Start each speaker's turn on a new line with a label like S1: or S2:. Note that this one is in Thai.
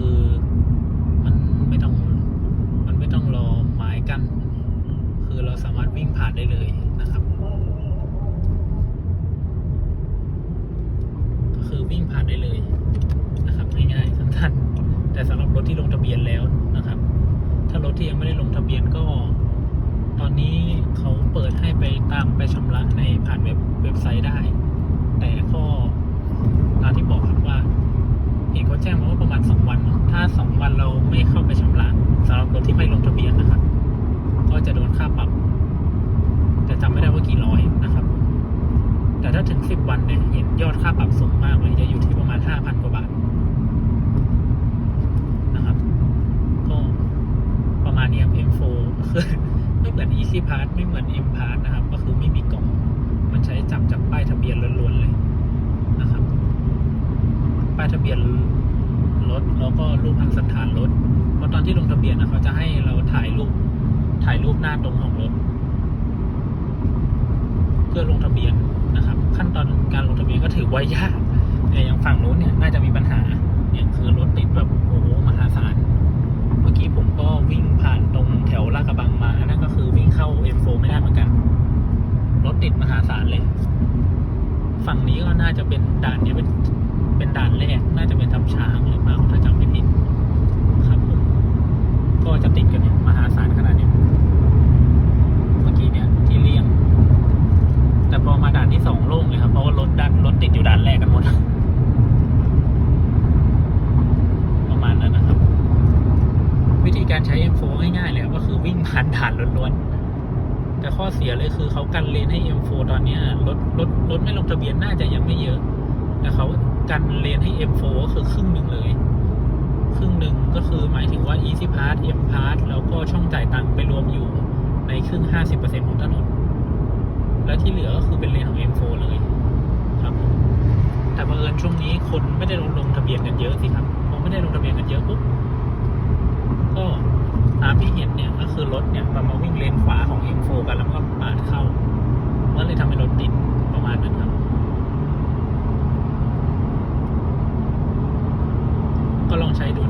S1: คือมันไม่ต้องมันไม่ต้องรอหมายกัน คือเราสามารถวิ่งผ่านได้เลยนะครับ ก็คือวิ่งผ่านได้เลยนะครับง่ายๆสั้นๆแต่สำหรับรถที่ลงทะเบียนแล้วนะครับ ถ้ารถที่ยังไม่ได้ลงทะเบียนก็ ตอนนี้เขาเปิดให้ไปตามไปชำระในผ่านเว็บเว็บไซต์ได้ แต่ก็ เราไม่เข้าไปชำระสำหรับรถที่ไม่ลงทะเบียนนะครับ ก็จะโดนค่าปรับ แต่จำไม่ได้ว่ากี่ร้อยนะครับ แต่ถ้าถึง10วันเนี่ยเห็นยอดค่าปรับสูงมากเลยจะอยู่ที่ประมาณ5,000กว่าบาทนะครับ ก็ประมาณนี้ครับ M4 คือไม่เหมือน Easy Pass ไม่เหมือน M Pass นะครับ ก็คือไม่มีกล่องมันใช้จับจากป้ายทะเบียนล้วนๆเลยนะครับ ป้ายทะเบียน รถ แล้วก็รูปพันสันฐานรถเพราะตอนที่ลงทะเบียนนะเขาจะให้เราถ่ายรูปถ่ายรูปหน้าตรงของรถ เพื่อลงทะเบียนนะครับ ขั้นตอนการลงทะเบียนก็ถือว่ายากเนี่ยอย่างฝั่งนู้นเนี่ยน่าจะมีปัญหาเนี่ยคือรถติดแบบโอ้โหมหาศาลเมื่อกี้ผมก็วิ่งผ่านตรงแถวลาดกระบังมานั่นก็คือวิ่งเข้า M4 ไม่ได้เหมือนกัน รถติดมหาศาลเลย ฝั่งนี้ก็น่าจะเป็นด่านเนี้เป็นเป็นด่านแรก น่าจะเป็นทับช้างหรือเปล่าถ้าจำไม่ผิด ครับผม ก็จะติดกันเนี่ยมหาศาลขนาดเนี้ยเมื่อกี้เนี่ยที่เลี่ยง แต่พอมาด่านที่สองโล่งเลยครับ เพราะว่ารถด้านรถติดอยู่ด่านแรกกันหมด ประมาณนั้นนะครับ วิธี การใช้ M4 ง่ายๆเลยก็คือวิ่งผ่านด่านล้วนๆ แต่ข้อเสียเลยคือเขากันเลนให้ M4 ตอนนี้รถรถรถไม่ลงทะเบียนน่าจะยังไม่เยอะ แต่เขากันเลนให้ M4 ก็คือครึ่งหนึ่งเลย ครึ่งหนึ่งก็คือหมายถึงว่า Easy Pass M Pass แล้วก็ช่องจ่ายตังค์ไปรวมอยู่ในครึ่ง 50%ของถนน แล้วที่เหลือก็คือเป็นเลนของ M4 เลยครับแต่บังเอิญช่วงนี้คนไม่ได้ลงลงทะเบียนกันเยอะสิครับพอไม่ได้ลงทะเบียนกันเยอะปุ๊บ ใช้ดู